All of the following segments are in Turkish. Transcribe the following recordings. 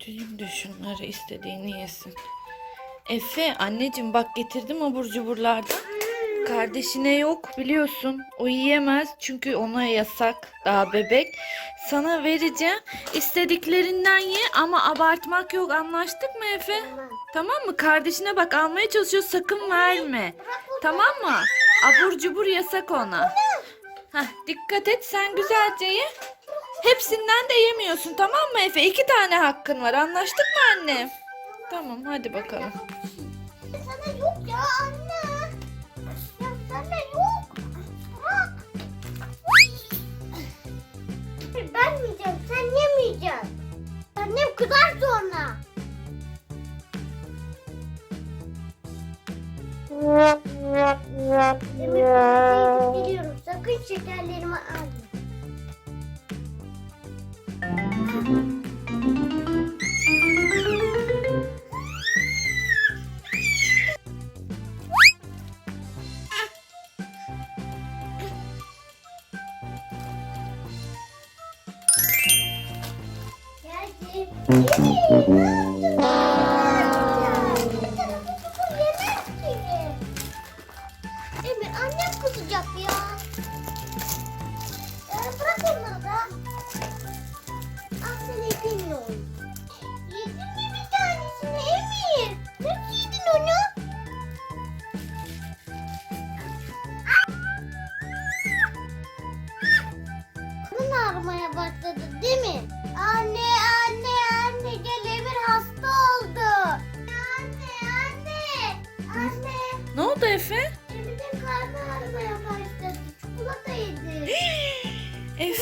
götüreyim de şunları istediğini yesin. Efe anneciğim bak getirdim abur cuburlardan. Kardeşine yok biliyorsun. O yiyemez çünkü ona yasak daha bebek. Sana vereceğim. İstediklerinden ye ama abartmak yok. Anlaştık mı Efe? Tamam mı? Kardeşine bak almaya çalışıyor. Sakın verme. Tamam mı? Abur cubur yasak ona. Heh, dikkat et sen güzelce ye. Hepsinden de yemiyorsun tamam mı Efe? İki tane hakkın var. Anlaştık mı anne? Tamam hadi bakalım. Sana yok ya anne. Ya sana yok. Bırak. Ben yiyeceğim, sen yemeyeceksin. Annem kızar sonra. Demir, biliyorum. Sakın şekerlerimi Emir annem kızacak ya.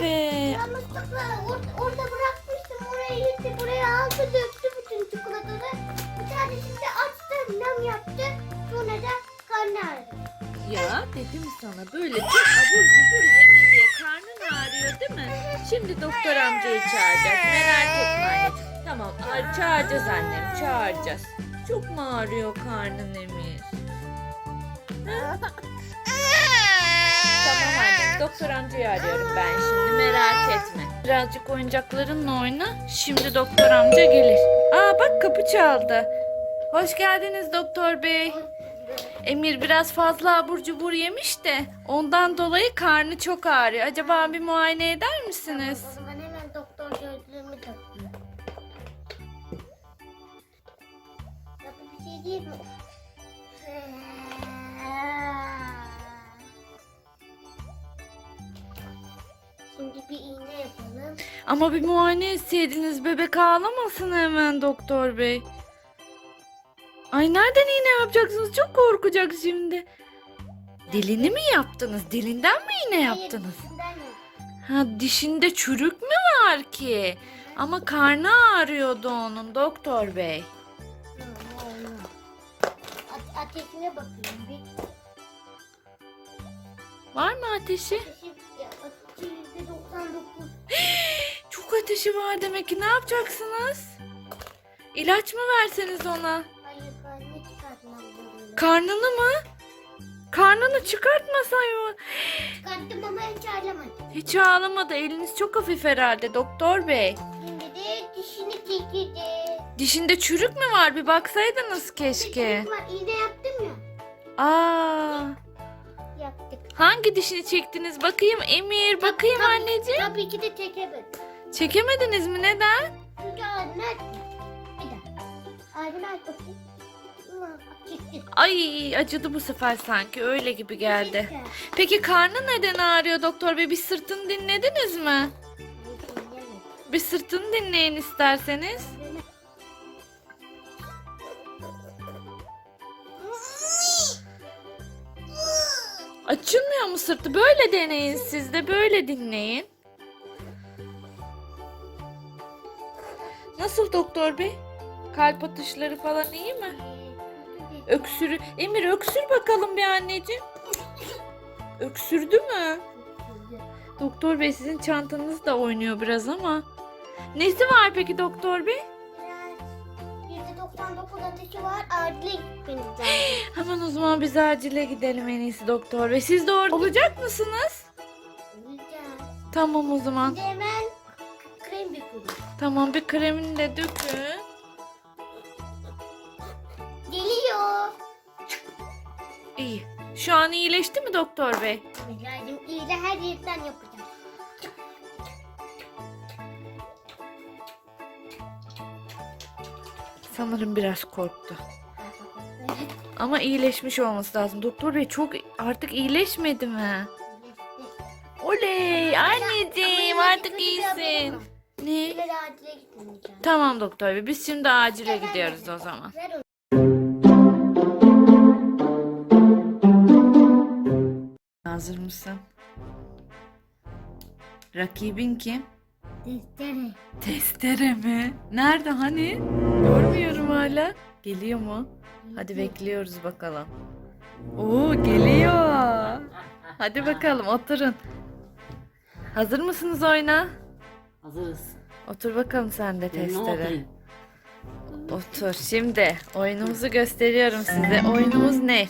Efe. Yanlışlıkla or- orada bırakmıştım. Oraya gitti. Buraya aldı döktü bütün çikolataları. Bir tanesini de açtı. Nem yaptı. Sonra da karnı ağrıdı. Ya dedim sana böyle çok abur cubur yeme diye karnın ağrıyor değil mi? Şimdi doktor amcayı çağıracağız merak etme anneciğim. Tamam çağıracağız annem çağıracağız. Çok mu ağrıyor karnın Emir? Ha? Tamam annem doktor amcayı arıyorum ben şimdi merak etme. Birazcık oyuncaklarınla oyna şimdi doktor amca gelir. Aa bak kapı çaldı. Hoş geldiniz doktor bey. Emir biraz fazla abur cubur yemiş de ondan dolayı karnı çok ağrıyor. Acaba bir muayene eder misiniz? O zaman hemen doktor gözlüğümü takıyorum. Ya bu bir şey değil mi? Şimdi bir iğne yapalım. Ama bir muayene etseydiniz bebek ağlamasın hemen doktor bey. Ay nereden iğne yapacaksınız? Çok korkacak şimdi. Dilini mi yaptınız? Dilinden mi iğne yaptınız? Ha dişinde çürük mü var ki? Ama karnı ağrıyordu onun doktor bey. Ateşine bakıyorum bir. Var mı ateşi ateşi var demek ki ne yapacaksınız? İlaç mı verseniz ona? Hayır karnını çıkartmam. Karnını mı? Karnını çıkartmasaydı. Çıkarttım ama hiç ağlamadı. Hiç ağlamadı. Eliniz çok hafif herhalde doktor bey. Şimdi de dişini çekildi. Dişinde çürük mü var? Bir baksaydınız keşke. Var, iğne yaptım ya. Aa, Yaptık. hangi dişini çektiniz? Bakayım Emir, bakayım Tabii- anneciğim. Tabii ki de çekemedim. Çekemediniz mi? Neden? Çünkü ağzını aç. Bir dakika. Ağzını aç bakayım. Ulan, Çektim. Ay acıdı bu sefer sanki. Öyle gibi geldi. Çektim. Peki karnı neden ağrıyor doktor bey? Bir sırtını dinlediniz mi? Bir sırtını dinleyin isterseniz. Açılmıyor mu sırtı? Böyle deneyin siz de böyle dinleyin. Nasıl doktor bey? Kalp atışları falan iyi mi? Öksürü. Emir öksür bakalım bir anneciğim. Öksürdü mü? Doktor bey sizin çantanız da oynuyor biraz ama. Nesi var peki doktor bey? %99 ateşi var. Acile gitmeniz lazım. Hemen o zaman biz acile gidelim en iyisi doktor bey. Siz de orada olacak mısınız? Yiyeceğiz. Tamam o zaman. De hemen dökülür. Tamam bir kremini de dökün. Geliyor. İyi. Şu an iyileşti mi doktor bey? Bilal'cim iyiyle her yerden yapacağım. Sanırım biraz korktu. Ama iyileşmiş olması lazım. Doktor bey çok artık iyileşmedi mi? Oley anneciğim artık iyisin. Ne? İleri acile gitmeyeceğim. Tamam doktor bey biz şimdi acile gidiyoruz o zaman. Ver onu. Hazır mısın? Rakibin kim? Testere. Testere mi? Nerede hani? Görmüyorum hala. Geliyor mu? Hadi bekliyoruz bakalım. Oo geliyor. Hadi bakalım oturun. Hazır mısınız oyuna? Hazırız. Otur bakalım sen de testere. Otur. Şimdi oyunumuzu gösteriyorum size. Oyunumuz ne?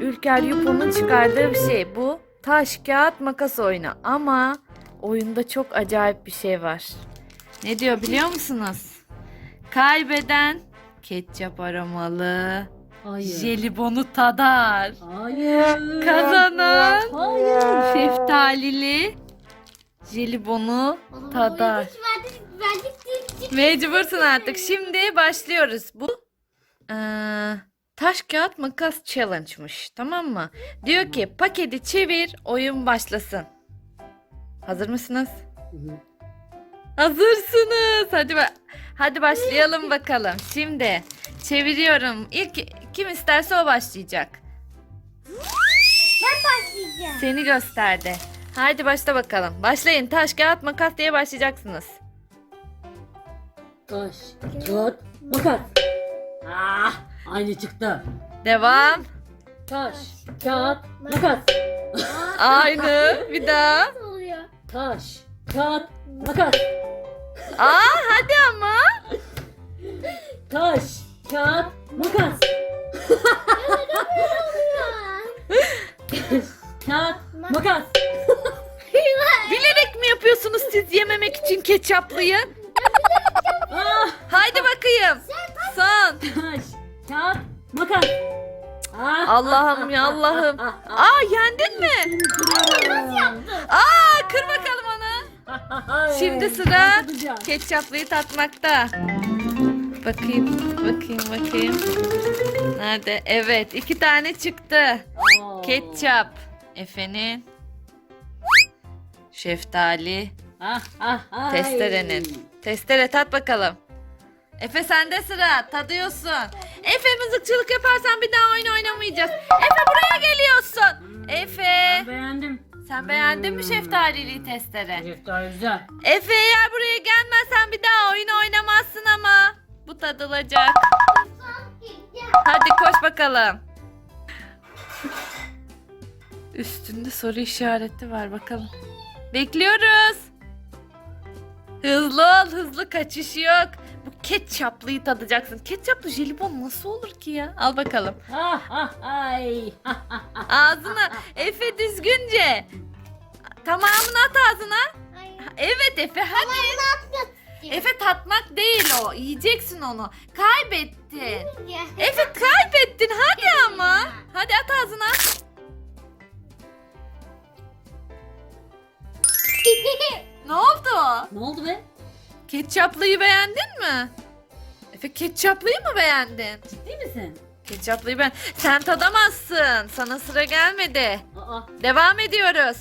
Ülker Yupo'nun çıkardığı bir şey. Bu taş, kağıt, makas oyunu. Ama oyunda çok acayip bir şey var. Ne diyor biliyor musunuz? Kaybeden ketçap aramalı. Hayır. Jelibonu tadar. Hayır. Kazanan Hayır. şeftalili jelibonu tadar. Verdik, verdik, verdik, verdik. Mecbursun artık. Şimdi başlıyoruz. Bu eee, taş kağıt makas challenge'mış. Tamam mı? Diyor ki paketi çevir oyun başlasın. Hazır mısınız? Hı hı. Hazırsınız. Hadi ba- hadi başlayalım bakalım. Şimdi çeviriyorum. İlk kim isterse o başlayacak. Ben başlayacağım. Seni gösterdi. Hadi başla bakalım. Başlayın. Taş kağıt makas diye başlayacaksınız. Taş, kağıt, makas. Ah, aynı çıktı. Devam. Taş, kağıt, makas. Aynı. Bir daha. Nasıl oluyor? Taş, kağıt, makas. Aa hadi ama. Taş, kağıt, makas. Kağıt, makas. Bilerek mi yapıyorsunuz siz yememek için ketçaplıyı? Ah, Haydi bakayım. Son. taş, kağıt, makas. Ah, Allah'ım ya Allah'ım. Aa yendin mi? Aa kır bakalım onu. Şimdi sıra ketçaplıyı tatmakta. Bakayım, bakayım, bakayım. Nerede? Evet, iki tane çıktı. Ketçap. Efe'nin. Şeftali. Ah, ah, ay. Testerenin. Testere tat bakalım. Efe sende sıra. Tadıyorsun. Efe mızıkçılık yaparsan bir daha oyun oynamayacağız. Efe buraya geliyorsun. Efe. Ben beğendim. Sen beğendin mi şeftalili testere? Şeftali güzel. Efe eğer buraya gelmezsen bir daha oyun oynamazsın ama. Bu tadılacak. Hadi koş bakalım. Üstünde soru işareti var bakalım. Bekliyoruz. Hızlı ol hızlı kaçış yok. Bu ketçaplıyı tadacaksın. Ketçaplı jelibon nasıl olur ki ya? Al bakalım. Ay. Ağzına Efe düzgünce. Tamamını at ağzına. Evet Efe hadi. Efe tatmak değil o. Yiyeceksin onu. Kaybettin. Efe kaybettin. Hadi Ne oldu? Ne oldu be? Ketçaplıyı beğendin mi? Efe ketçaplıyı mı beğendin? Ciddi misin? Ketçaplıyı ben... Sen tadamazsın. Sana sıra gelmedi. Aa, Devam ediyoruz.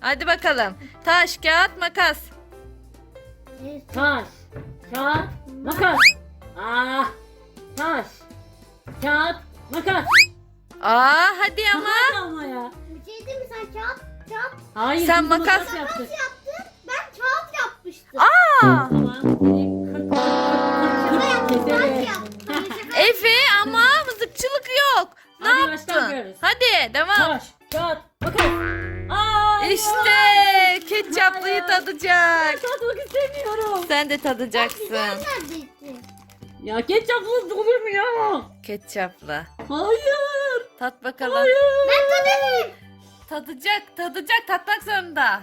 Hadi bakalım. Taş, kağıt, makas. taş, kağıt, makas. Ah, taş, kağıt, makas. Aa hadi ama. Hadi ama ya. Bir şey değil mi sen kağıt, kağıt Hayır. Sen biz de makas- yaptık. yaptın? Ben kağıt yapmıştım. Aa! Tamam. seni kırk, kırk, kırk, kırk, Kağıt keseriz. Yaptım. Efe ama mızıkçılık yok. Ne Hadi yaptın? başlamıyoruz. Hadi devam. Taş, kağıt, makas. İşte ketçaplıyı tadacak. Tatmak istemiyorum. Sen de tadacaksın. Ya ketçapsız olur mu ya? Ketçaplı. Hayır. Tat bakalım. Hayır. Ben tadayım. Tadacak, tadacak, tatmak zorunda.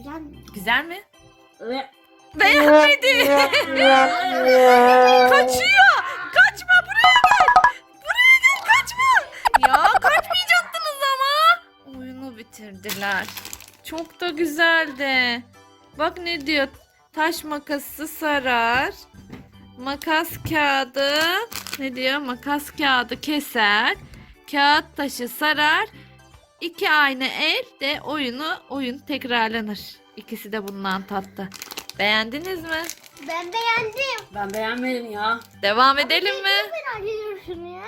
Güzel mi? Güzel mi? Ve Beğenmedi. Kaçıyor. Kaçma buraya gel. Buraya gel kaçma. Ya kaçmayacaktınız ama. Oyunu bitirdiler. Çok da güzeldi. Bak ne diyor. Taş makası sarar. Makas kağıdı. Ne diyor? Makas kağıdı keser. Kağıt taşı sarar. İki aynı el de oyunu oyun tekrarlanır. İkisi de bundan tattı. Beğendiniz mi? Ben beğendim. ben beğenmedim ya. Devam edelim mi? Ediyorum şunu ya.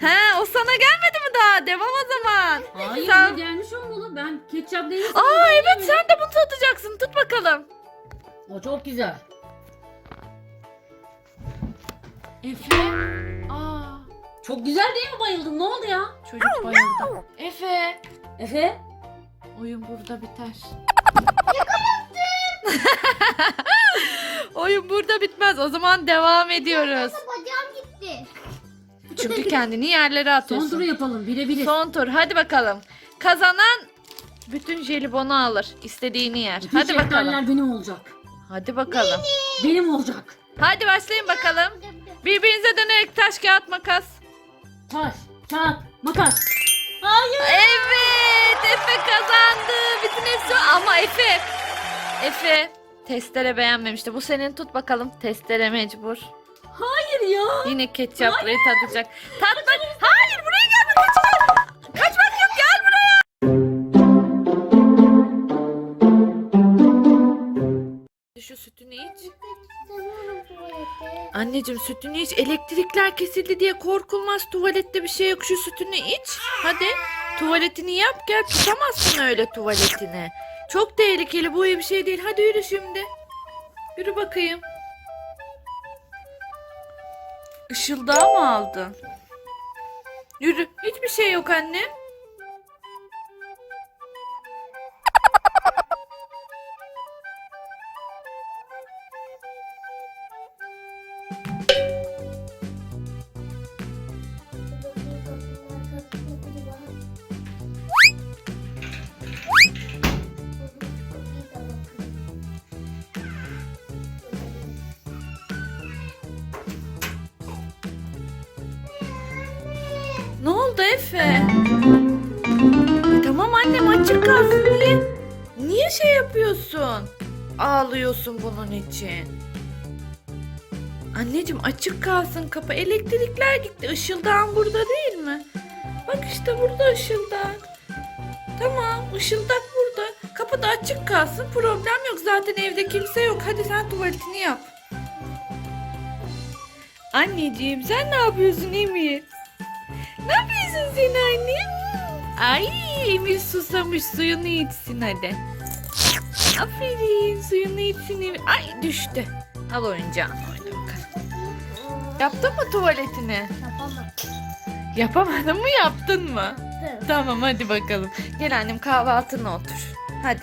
He o sana gelmedi mi daha? Devam o zaman. Hayır Sen- bu gelmiş olmalı. Ben ketçap değil. Aa evet sen de bunu tatacaksın. Tut bakalım. O çok güzel. Efe. Çok güzel değil mi bayıldın? Ne oldu ya? çocuk bayıldı. Efe. Efe? Oyun burada biter. Oyun burada bitmez. O zaman devam ediyoruz. Bacağım gitti. Çünkü kendini yerlere Son atıyorsun. turu yapalım. Birebir. Son tur. Hadi bakalım. Kazanan bütün jelibonu alır. İstediğini yer. Bütün Hadi bakalım. şeftaliler benim olacak. Hadi bakalım. Benim olacak. Hadi başlayın bakalım. Birbirinize dönerek taş kağıt makas. Taş, kağıt, makas. Hayır. Evet Efe kazandı. Bütün hepsi ama Efe. Efe testere beğenmemişti. Bu senin tut bakalım. Testere mecbur. Hayır ya. Yine ketçaplıyı tadacak. Tatmak. Hayır buraya gelme kaçma. Anneciğim sütünü iç. Elektrikler kesildi diye korkulmaz. Tuvalette bir şey yok. Şu sütünü iç. Hadi. Tuvaletini yap. Gel tutamazsın öyle tuvaletini. Çok tehlikeli. Bu iyi bir şey değil. Hadi yürü şimdi. Yürü bakayım. Işıldağı mı aldın? Yürü. Hiçbir şey yok anne. Oldu Efe? E, tamam annem açık kalsın. Niye? Niye şey yapıyorsun? Ağlıyorsun bunun için. Anneciğim açık kalsın kapı. Elektrikler gitti. Işıldağın burada değil mi? Bak işte burada ışıldak. Tamam ışıldak burada. Kapı da açık kalsın. Problem yok. Zaten evde kimse yok. Hadi sen tuvaletini yap. Anneciğim sen ne yapıyorsun Emir? Yapıyorsun sen anne? Ay Emir susamış suyunu içsin hadi. Aferin suyunu içsin Emir. Ay düştü. Al oyuncağını oyna bakalım. Yaptın mı tuvaletini? Yapamam. Yapamadın mı yaptın mı? Yaptım. Tamam hadi bakalım. Gel annem kahvaltına otur. Hadi.